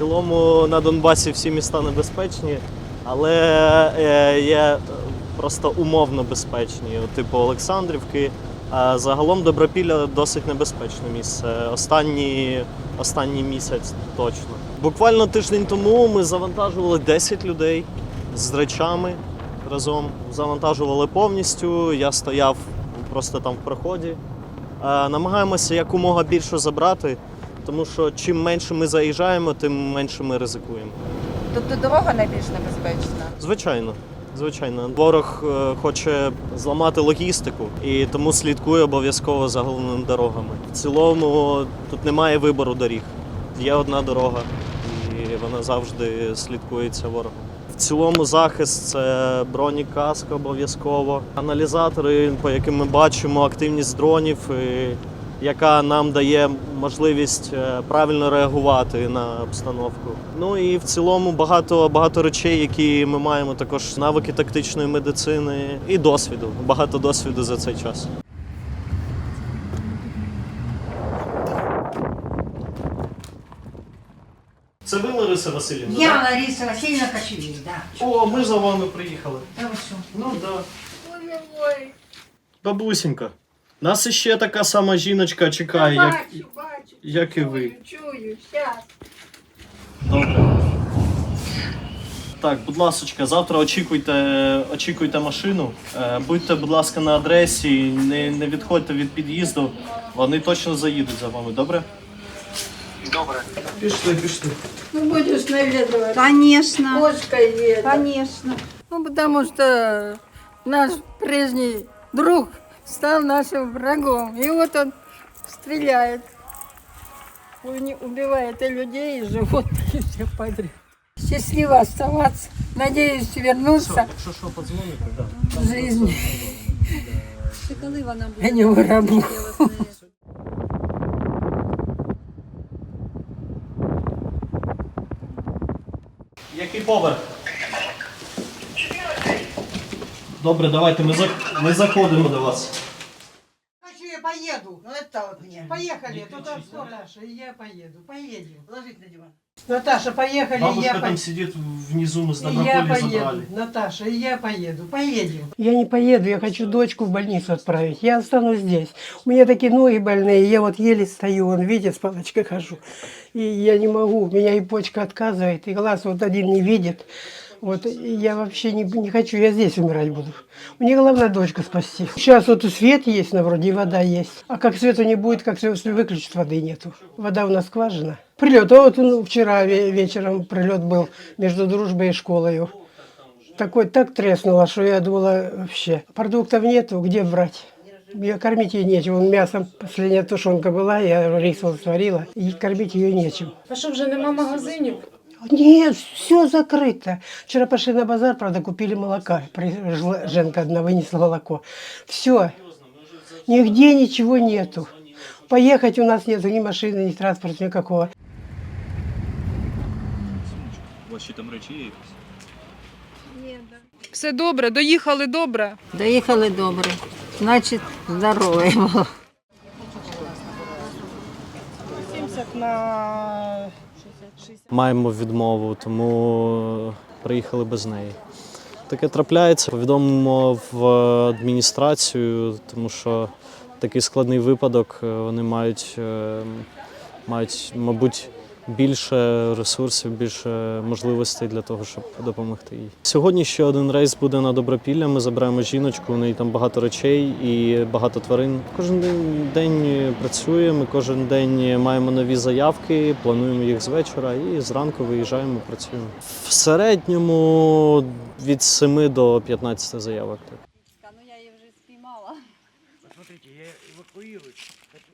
цілому на Донбасі всі міста небезпечні, але е, є просто умовно безпечні, типу Олександрівки. А загалом Добропілля досить небезпечне місце. Останній, останній місяць точно. Буквально тиждень тому ми завантажували 10 людей з речами разом. Завантажували повністю. Я стояв просто там в проході. Е, Намагаємося якомога більше забрати, тому що чим менше ми заїжджаємо, тим менше ми ризикуємо. Тобто дорога найбільш небезпечна. Звичайно, звичайно. Ворог е, хоче зламати логістику і тому слідкує обов'язково за головними дорогами. В цілому тут немає вибору доріг. Є одна дорога, і вона завжди слідкується ворогом. В цілому захист це броні каска обов'язково, аналізатори, по яким ми бачимо активність дронів, і яка нам дає можливість е, правильно реагувати на обстановку. Ну і в цілому багато багато речей, які ми маємо, також навики тактичної медицини і досвіду. Багато досвіду за цей час. Це ви, Лариса Васильівна? Я Лариса Васильевна Кочевик, да. О, ми за вами приїхали. Что? Ну да. Бабусенька. Нас іще така сама жіночка чекає, як, Бачу, бачу. як і ви. Чую, чую, щас. Добре. Так, будь ласочка, завтра очікуйте, очікуйте машину. Е, Будьте, будь ласка, на адресі, не, не відходьте від під'їзду. Вони точно заїдуть за вами, добре? Добре. Пішли, пішли. Ну, будешь наведывать. Конечно, Кошка едет. конечно. Ну, потому что наш прежний друг стал нашим врагом. И вот он стреляет. Уни- Убивает и людей, и животных, и всех подряд. Счастливо оставаться. Надеюсь вернуться Якщо що, подзвоните, да. в коли вона не гробу. Я не- Який поверх? Добре, давайте, ми, за... ми заходимо до вас. Хочу, я поеду. Ну это вот мне. Поехали. Кричи, что, Наташа, и я поеду. Поедем. Ложить на диван. Наташа, поехали, и Бабушка я там поеду. сидит внизу, мы с И я Доброполя поеду, забрали. Наташа, и я поеду. Поедем. Я не поеду, я хочу дочку в больницу отправить. Я останусь здесь. У меня такие ноги больные, я вот еле стою, вон, видите, с палочкой хожу. И я не могу, у меня и почка отказывает, и глаз вот один не видит. Вот я вообще не, не хочу, я здесь умирать буду. Мне главное дочку спасти. Сейчас вот и свет есть на вроде, и вода есть. А как света не будет, как свет выключат, воды нету. Вода у нас скважина. Прилет. А вот ну, вчера ве- вечером прилет был между дружбой и школой. Такой так треснуло, что я думала вообще. Продуктов нету, где брать? Ее кормить ее нечем. Мясом последняя тушенка была, я рис вот сварила, и кормить ее нечем. А що вже нема магазинів? Нет, все закрыто. Вчера пошли на базар, правда, купили молока. Пришла Женка одна вынесла молоко. Все. Нигде ничего нету. Поехать у нас нету ни машины, ни транспорта никакого. Ваші там речі є Все добре, доїхали добре. Доїхали добре. Значить, здоровий. Маємо відмову, тому приїхали без неї. Таке трапляється. Повідомимо в адміністрацію, тому що такий складний випадок. е, Вони мають, е, мають, мабуть, більше ресурсів, більше можливостей для того, щоб допомогти їй. Сьогодні ще один рейс буде на Добропілля. Ми забираємо жіночку. У неї там багато речей і багато тварин. Кожен день, працюємо, ми кожен день маємо нові заявки, плануємо їх з вечора і зранку виїжджаємо, працюємо. В середньому від 7 до 15 заявок. так. Ну я її вже спіймала. Смотрите, я эвакуирую. Это